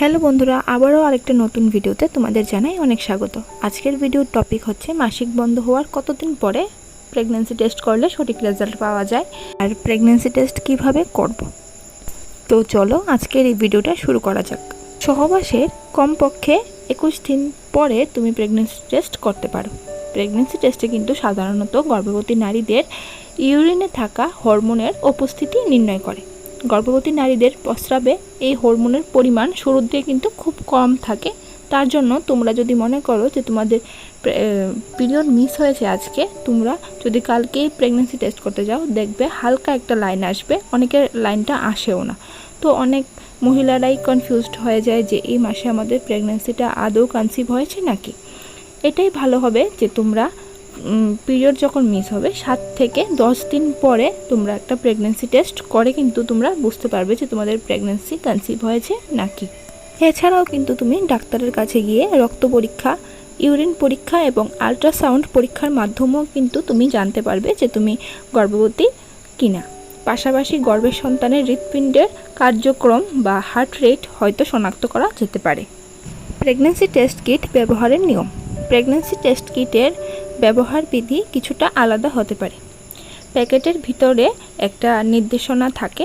Hello বন্ধুরা, আবারও আরেকটা নতুন ভিডিওতে তোমাদের জানাই অনেক স্বাগত। আজকের ভিডিওর টপিক হচ্ছে মাসিক বন্ধ হওয়ার কতদিন পরে প্রেগন্যান্সি টেস্ট করলে সঠিক রেজাল্ট পাওয়া যায় আর প্রেগন্যান্সি টেস্ট কীভাবে করব। তো চলো আজকের এই ভিডিওটা শুরু করা যাক। সহবাসের কমপক্ষে একুশ দিন পরে তুমি প্রেগনেন্সি টেস্ট করতে পারো। প্রেগনেন্সি টেস্টে কিন্তু সাধারণত গর্ভবতী নারীদের ইউরিনে থাকা হরমোনের উপস্থিতি নির্ণয় করে। গর্ভবতী নারীদের প্রস্রাবে এই হরমোনের পরিমাণ শুরুর দিকে কিন্তু খুব কম থাকে। তার জন্য তোমরা যদি মনে করো যে তোমাদের পিরিয়ড মিস হয়েছে আজকে, তোমরা যদি কালকেই প্রেগনেন্সি টেস্ট করতে যাও, দেখবে হালকা একটা লাইন আসবে, অনেকের লাইনটা আসেও না। তো অনেক মহিলারাই কনফিউজড হয়ে যায় যে এই মাসে আমাদের প্রেগনেন্সিটা আদৌ কনসিভ হয়েছে নাকি? এটাই ভালো হবে যে তোমরা পিরিয়ড যখন মিস হবে, সাত থেকে দশ দিন পরে তোমরা একটা প্রেগনেন্সি টেস্ট করে কিন্তু তোমরা বুঝতে পারবে যে তোমাদের প্রেগনেন্সি কনসিভ হয়েছে নাকি। এছাড়াও কিন্তু তুমি ডাক্তারের কাছে গিয়ে রক্ত পরীক্ষা ইউরিন পরীক্ষা এবং আলট্রাসাউন্ড পরীক্ষার মাধ্যমেও কিন্তু তুমি জানতে পারবে যে তুমি গর্ভবতী কিনা। পাশাপাশি গর্ভের সন্তানের হৃৎপিণ্ডের কার্যক্রম বা হার্ট রেট হয়তো শনাক্ত করা যেতে পারে। প্রেগনেন্সি টেস্ট কিট ব্যবহারের নিয়ম। প্রেগনেন্সি টেস্ট কিটের ব্যবহার বিধি কিছুটা আলাদা হতে পারে। প্যাকেটের ভিতরে একটা নির্দেশনা থাকে,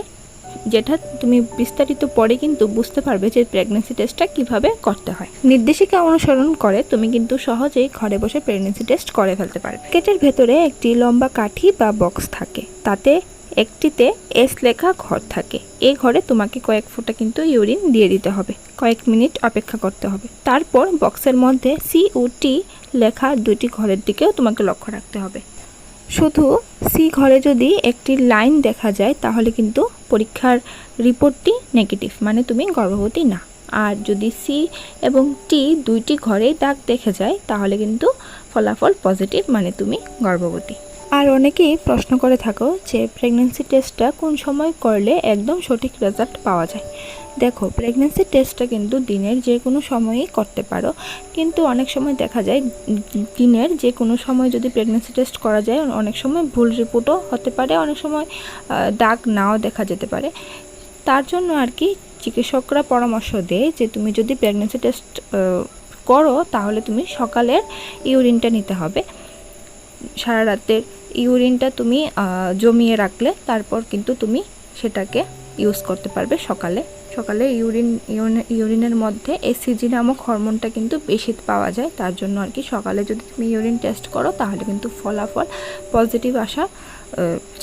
যেটা তুমি বিস্তারিত পরে কিন্তু বুঝতে পারবে যে প্রেগনেন্সি টেস্টটা কীভাবে করতে হয়। নির্দেশিকা অনুসরণ করে তুমি কিন্তু সহজেই ঘরে বসে প্রেগনেন্সি টেস্ট করে ফেলতে পারবে। প্যাকেটের ভেতরে একটি লম্বা কাঠি বা বক্স থাকে, তাতে একটিতে এস লেখা ঘর থাকে। এই ঘরে তোমাকে কয়েক ফোঁটা কিন্তু ইউরিন দিয়ে দিতে হবে, কয়েক মিনিট অপেক্ষা করতে হবে। তারপর বক্সের মধ্যে সি ও টি লেখা দুইটি ঘরের দিকেও তোমাকে লক্ষ্য রাখতে হবে। শুধু সি ঘরে যদি একটি লাইন দেখা যায়, তাহলে কিন্তু পরীক্ষার রিপোর্টটি নেগেটিভ মানে তুমি গর্ভবতী না। আর যদি সি এবং টি দুইটি ঘরেই দাগ দেখে যায়, তাহলে কিন্তু ফলাফল পজিটিভ মানে তুমি গর্ভবতী। আর অনেকেই প্রশ্ন করে থাকো যে প্রেগনেন্সি টেস্টটা কোন সময় করলে একদম সঠিক রেজাল্ট পাওয়া যায়। দেখো প্রেগনেন্সি টেস্টটা কিন্তু দিনের যে কোনো সময়েই করতে পারো। কিন্তু অনেক সময় দেখা যায় দিনের যে কোনো সময় যদি প্রেগনেন্সি টেস্ট করা যায়, অনেক সময় ভুল রিপোর্টও হতে পারে, অনেক সময় দাগ নাও দেখা যেতে পারে। তার জন্য আর কি চিকিৎসকরা পরামর্শ দেয় যে তুমি যদি প্রেগনেন্সি টেস্ট করো তাহলে তুমি সকালের ইউরিনটা নিতে হবে। সারা রাতের ইউরিনটা তুমি জমিয়ে রাখলে তারপর কিন্তু তুমি সেটাকে ইউজ করতে পারবে সকালে। সকালে ইউরিন ইউরিনের মধ্যে এসিজি নামক হরমোনটা কিন্তু বেশি পাওয়া যায়। তার জন্য আর কি সকালে যদি তুমি ইউরিন টেস্ট করো তাহলে কিন্তু ফলাফল পজিটিভ আসার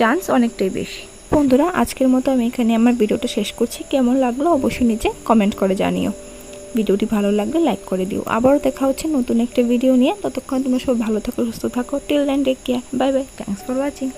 চান্স অনেকটাই বেশি। বন্ধুরা, আজকের মতো আমি এখানে আমার ভিডিওটা শেষ করছি। কেমন লাগল অবশ্যই নিচে কমেন্ট করে জানিও। ভিডিওটি ভালো লাগলে লাইক করে দিও। আবারও দেখা হচ্ছে নতুন একটা ভিডিও নিয়ে। ততক্ষণ তোমরা সব ভালো থাকো, সুস্থ থাকো। Till then take care bye bye thanks for watching